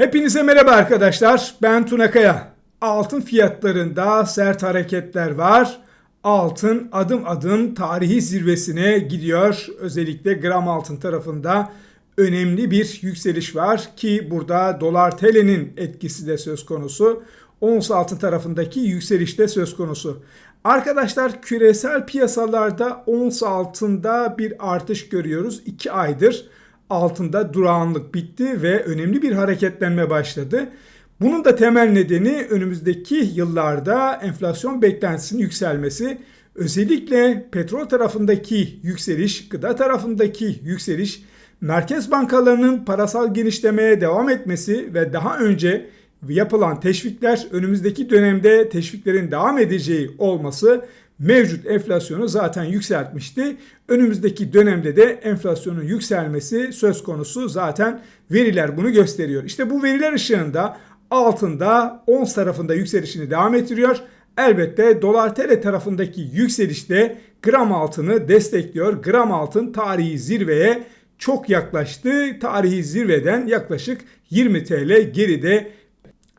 Hepinize merhaba arkadaşlar. Ben Tuna Kaya. Altın fiyatlarında sert hareketler var. Altın adım adım tarihi zirvesine gidiyor. Özellikle gram altın tarafında önemli bir yükseliş var ki burada dolar TL'nin etkisi de söz konusu. Ons altın tarafındaki yükseliş de söz konusu. Arkadaşlar küresel piyasalarda ons altında bir artış görüyoruz. 2 aydır altında durağanlık bitti ve önemli bir hareketlenme başladı. Bunun da temel nedeni önümüzdeki yıllarda enflasyon beklentisinin yükselmesi. Özellikle petrol tarafındaki yükseliş, gıda tarafındaki yükseliş, merkez bankalarının parasal genişlemeye devam etmesi ve daha önce yapılan teşvikler önümüzdeki dönemde teşviklerin devam edeceği olması mevcut enflasyonu zaten yükseltmişti. Önümüzdeki dönemde de enflasyonun yükselmesi söz konusu zaten veriler bunu gösteriyor. İşte bu veriler ışığında altında ons tarafında yükselişini devam ettiriyor. Elbette dolar tl tarafındaki yükselişte gram altını destekliyor. Gram altın tarihi zirveye çok yaklaştı. Tarihi zirveden yaklaşık 20 TL geride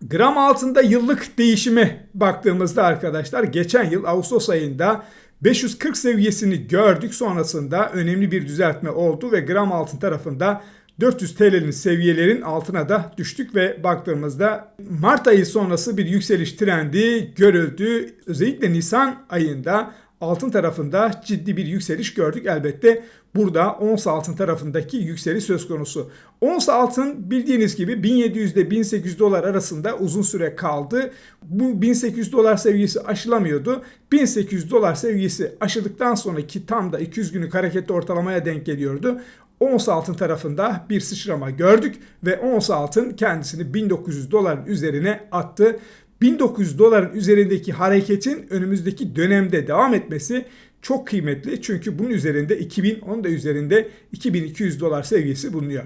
Gram altında yıllık değişime baktığımızda arkadaşlar geçen yıl Ağustos ayında 540 seviyesini gördük. Sonrasında önemli bir düzeltme oldu ve gram altın tarafında 400 TL'nin seviyelerin altına da düştük ve baktığımızda Mart ayı sonrası bir yükseliş trendi görüldü. Özellikle Nisan ayında altın tarafında ciddi bir yükseliş gördük. Elbette burada ons altın tarafındaki yükseliş söz konusu. Ons altın bildiğiniz gibi 1700 ile 1800 dolar arasında uzun süre kaldı. Bu 1800 dolar seviyesi aşılamıyordu. 1800 dolar seviyesi aşıldıktan sonraki tam da 200 günlük hareketli ortalamaya denk geliyordu. Ons altın tarafında bir sıçrama gördük ve ons altın kendisini 1900 doların üzerine attı. 1900 doların üzerindeki hareketin önümüzdeki dönemde devam etmesi çok kıymetli. Çünkü bunun üzerinde 2000, onun da üzerinde 2200 dolar seviyesi bulunuyor.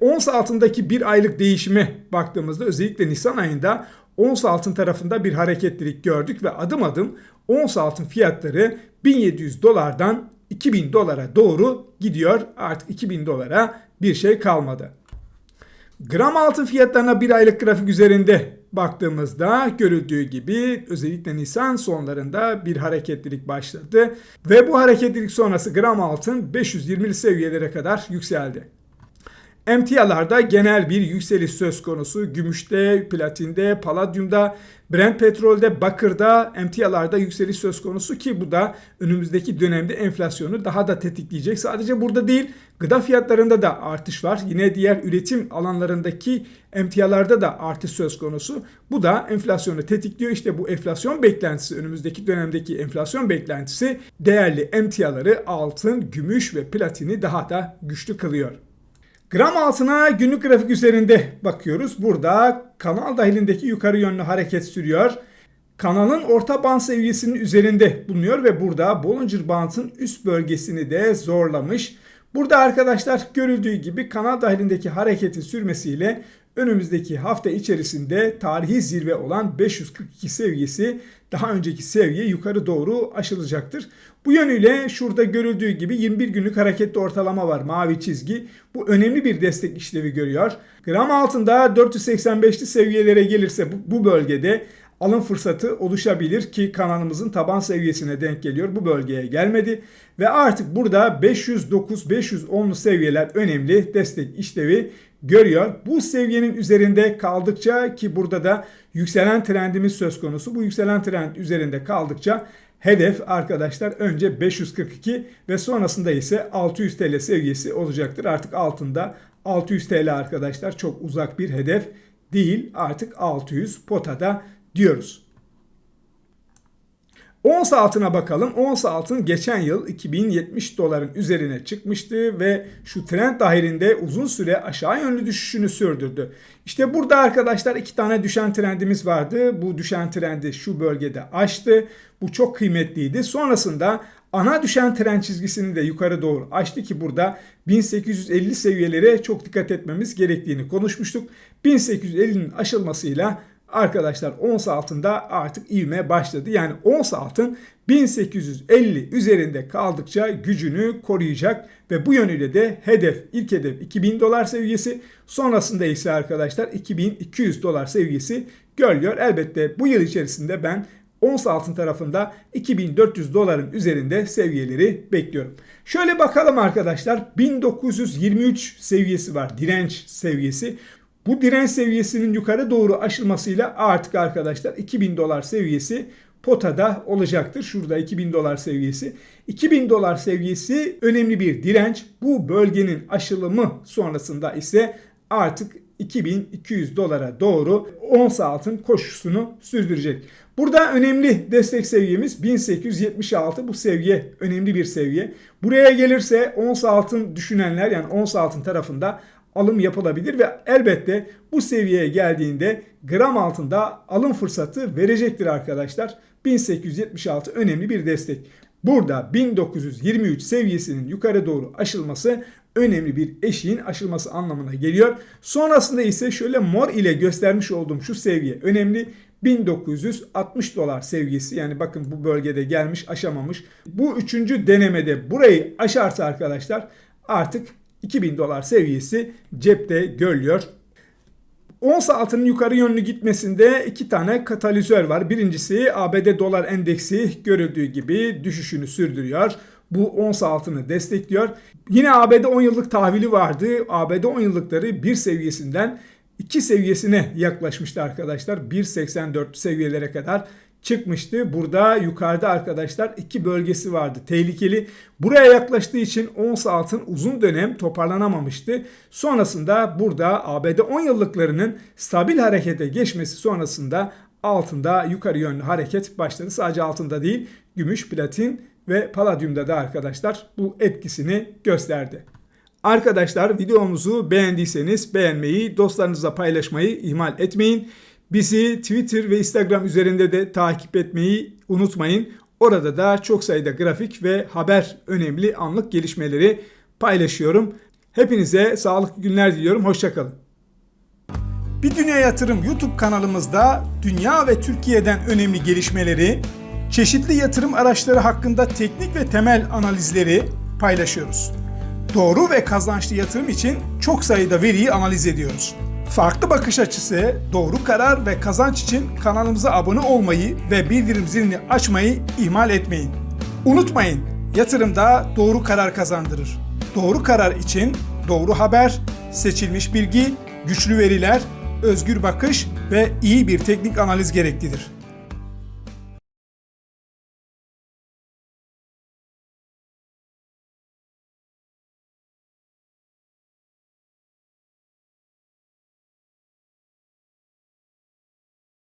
Ons altındaki bir aylık değişime baktığımızda özellikle Nisan ayında ons altın tarafında bir hareketlilik gördük ve adım adım ons altın fiyatları 1700 dolardan 2000 dolara doğru gidiyor. Artık 2000 dolara bir şey kalmadı. Gram altın fiyatlarına bir aylık grafik üzerinde baktığımızda görüldüğü gibi özellikle Nisan sonlarında bir hareketlilik başladı ve bu hareketlilik sonrası gram altın 520 seviyelere kadar yükseldi. Emtialarda genel bir yükseliş söz konusu. Gümüşte, platinde, paladyumda, Brent petrolde, bakırda, emtialarda yükseliş söz konusu ki bu da önümüzdeki dönemde enflasyonu daha da tetikleyecek. Sadece burada değil, gıda fiyatlarında da artış var. Yine diğer üretim alanlarındaki emtialarda da artış söz konusu. Bu da enflasyonu tetikliyor. İşte bu enflasyon beklentisi, önümüzdeki dönemdeki enflasyon beklentisi değerli emtiaları altın, gümüş ve platini daha da güçlü kılıyor. Gram altına günlük grafik üzerinde bakıyoruz. Burada kanal dahilindeki yukarı yönlü hareket sürüyor. Kanalın orta band seviyesinin üzerinde bulunuyor ve burada Bollinger Band'ın üst bölgesini de zorlamış. Burada arkadaşlar görüldüğü gibi kanal dahilindeki hareketin sürmesiyle önümüzdeki hafta içerisinde tarihi zirve olan 542 seviyesi daha önceki seviye yukarı doğru aşılacaktır. Bu yönüyle şurada görüldüğü gibi 21 günlük hareketli ortalama var mavi çizgi. Bu önemli bir destek işlevi görüyor. Gram altında 485'li seviyelere gelirse bu, bu bölgede alım fırsatı oluşabilir ki kanalımızın taban seviyesine denk geliyor. Bu bölgeye gelmedi ve artık burada 509-510'lu seviyeler önemli destek işlevi görüyor. Bu seviyenin üzerinde kaldıkça ki burada da yükselen trendimiz söz konusu. Bu yükselen trend üzerinde kaldıkça hedef arkadaşlar önce 542 ve sonrasında ise 600 TL seviyesi olacaktır. Artık altında 600 TL arkadaşlar çok uzak bir hedef değil. Artık 600 potada diyoruz. Ons altına bakalım. Ons altın geçen yıl 2070 doların üzerine çıkmıştı ve şu trend dahilinde uzun süre aşağı yönlü düşüşünü sürdürdü. İşte burada arkadaşlar iki tane düşen trendimiz vardı. Bu düşen trendi şu bölgede açtı. Bu çok kıymetliydi. Sonrasında ana düşen trend çizgisini de yukarı doğru açtı ki burada 1850 seviyelere çok dikkat etmemiz gerektiğini konuşmuştuk. 1850'nin aşılmasıyla arkadaşlar ons altında artık ivme başladı. Yani ons altın 1850 üzerinde kaldıkça gücünü koruyacak ve bu yönüyle de hedef ilk hedef 2000 dolar seviyesi sonrasında ise arkadaşlar 2200 dolar seviyesi görülüyor. Elbette bu yıl içerisinde ben ons altın tarafında 2400 doların üzerinde seviyeleri bekliyorum. Şöyle bakalım arkadaşlar 1923 seviyesi var direnç seviyesi. Bu direnç seviyesinin yukarı doğru aşılmasıyla artık arkadaşlar 2000 dolar seviyesi potada olacaktır. Şurada 2000 dolar seviyesi. 2000 dolar seviyesi önemli bir direnç. Bu bölgenin aşılımı sonrasında ise artık 2200 dolara doğru ons altın koşusunu sürdürecek. Burada önemli destek seviyemiz 1876 bu seviye önemli bir seviye. Buraya gelirse ons altın düşünenler yani ons altın tarafında alım yapılabilir ve elbette bu seviyeye geldiğinde gram altında alım fırsatı verecektir arkadaşlar. 1876 önemli bir destek. Burada 1923 seviyesinin yukarı doğru aşılması önemli bir eşiğin aşılması anlamına geliyor. Sonrasında ise şöyle mor ile göstermiş olduğum şu seviye önemli. 1960 dolar seviyesi yani bakın bu bölgede gelmiş aşamamış. Bu üçüncü denemede burayı aşarsa arkadaşlar artık 2000 dolar seviyesi cepte görülüyor. Ons altının yukarı yönlü gitmesinde iki tane katalizör var. Birincisi ABD dolar endeksi görüldüğü gibi düşüşünü sürdürüyor. Bu ons altını destekliyor. Yine ABD 10 yıllık tahvili vardı. ABD 10 yıllıkları bir seviyesinden 2 seviyesine yaklaşmıştı arkadaşlar. 1.84 seviyelere kadar çıkmıştı. Burada yukarıda arkadaşlar iki bölgesi vardı. Tehlikeli. Buraya yaklaştığı için ons altın uzun dönem toparlanamamıştı. Sonrasında burada ABD 10 yıllıklarının stabil harekete geçmesi sonrasında altında yukarı yönlü hareket başladı. Sadece altında değil gümüş, platin ve paladyumda da arkadaşlar bu etkisini gösterdi. Arkadaşlar videomuzu beğendiyseniz beğenmeyi, dostlarınızla paylaşmayı ihmal etmeyin. Bizi Twitter ve Instagram üzerinde de takip etmeyi unutmayın. Orada da çok sayıda grafik ve haber önemli anlık gelişmeleri paylaşıyorum. Hepinize sağlıklı günler diliyorum. Hoşçakalın. Bir Dünya Yatırım YouTube kanalımızda dünya ve Türkiye'den önemli gelişmeleri, çeşitli yatırım araçları hakkında teknik ve temel analizleri paylaşıyoruz. Doğru ve kazançlı yatırım için çok sayıda veriyi analiz ediyoruz. Farklı bakış açısı, doğru karar ve kazanç için kanalımıza abone olmayı ve bildirim zilini açmayı ihmal etmeyin. Unutmayın, yatırımda doğru karar kazandırır. Doğru karar için doğru haber, seçilmiş bilgi, güçlü veriler, özgür bakış ve iyi bir teknik analiz gereklidir.